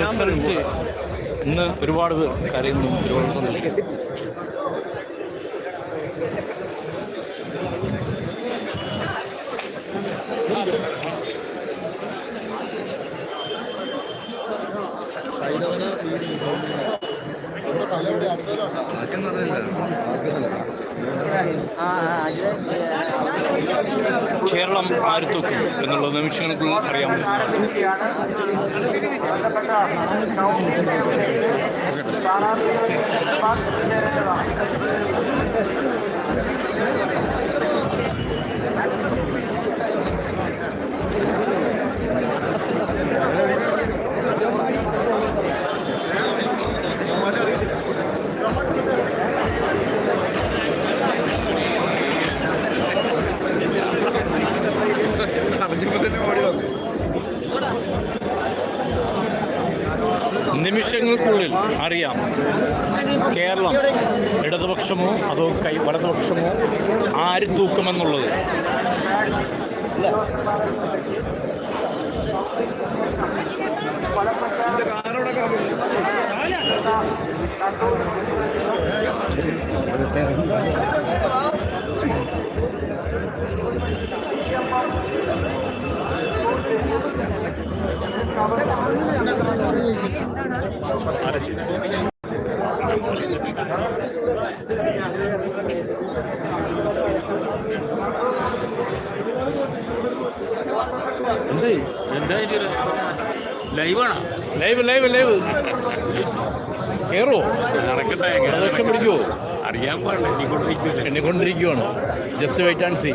Result ഇന്ന് ഒരുപാട് പേർ കരയുന്നു ഒരുപാട് സന്തോഷിക്കുന്നു കേരളം ആര് തൂക്കും എന്നുള്ള നിമിഷങ്ങൾക്കുള്ളിൽ അറിയാം പറ്റും നിമിഷങ്ങൾക്കുള്ളിൽ അറിയാം കേരളം ഇടതുപക്ഷമോ അതോ കൈ വലതുപക്ഷമോ ആര് തൂക്കുമെന്നുള്ളത്. എന്ത് എന്താ ലൈവാണോ ലൈവ് ലൈവ് ലൈവ്. കയറുമോ നടക്കട്ടെ ഇടതുപക്ഷം പിടിക്കുമോ അറിയാൻ പാടില്ല എന്നെ കൊണ്ടിരിക്കുവാണ് ജസ്റ്റ് വെയിറ്റ് ആൻഡ് സി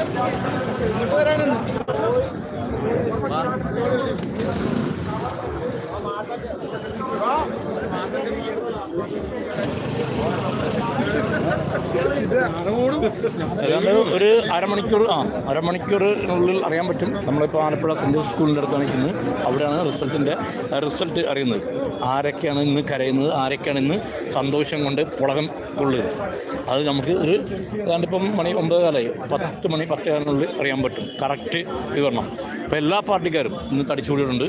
ഏതാണ്ട് ഒരു അരമണിക്കൂർ ആ അരമണിക്കൂറിനുള്ളിൽ അറിയാൻ പറ്റും. നമ്മളിപ്പോൾ ആലപ്പുഴ ജോസഫ് സ്കൂളിന്റെ അടുത്താണ് നിൽക്കുന്നത്. അവിടെയാണ് റിസൾട്ടിന്റെ റിസൾട്ട് അറിയുന്നത്. ആരൊക്കെയാണ് ഇന്ന് കരയുന്നത്? ആരൊക്കെയാണ് ഇന്ന് സന്തോഷം കൊണ്ട് പുളകം കൊള്ളുക അത് നമുക്ക് ഒരു ഏതാണ്ട് ഇപ്പം മണി ഒമ്പത് കാലമായി പത്ത് മണി പത്ത് കാലിനുള്ളിൽ അറിയാൻ പറ്റും. കറക്റ്റ് വിവരണം. അപ്പോൾ എല്ലാ പാർട്ടിക്കാരും ഇന്ന് തടിച്ചുകൂടിയിട്ടുണ്ട്.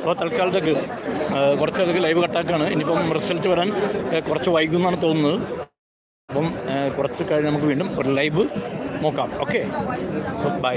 അപ്പോൾ തൽക്കാലത്തേക്ക് കുറച്ചതൊക്കെ ലൈവ് കട്ടാക്കാണ്. ഇനിയിപ്പം റിസൾട്ട് വരാൻ കുറച്ച് വൈകുമെന്നാണ് തോന്നുന്നത്. അപ്പം കുറച്ച് കഴിഞ്ഞ് നമുക്ക് വീണ്ടും ഒരു ലൈവ് നോക്കാം. ഓക്കെ. ബൈ.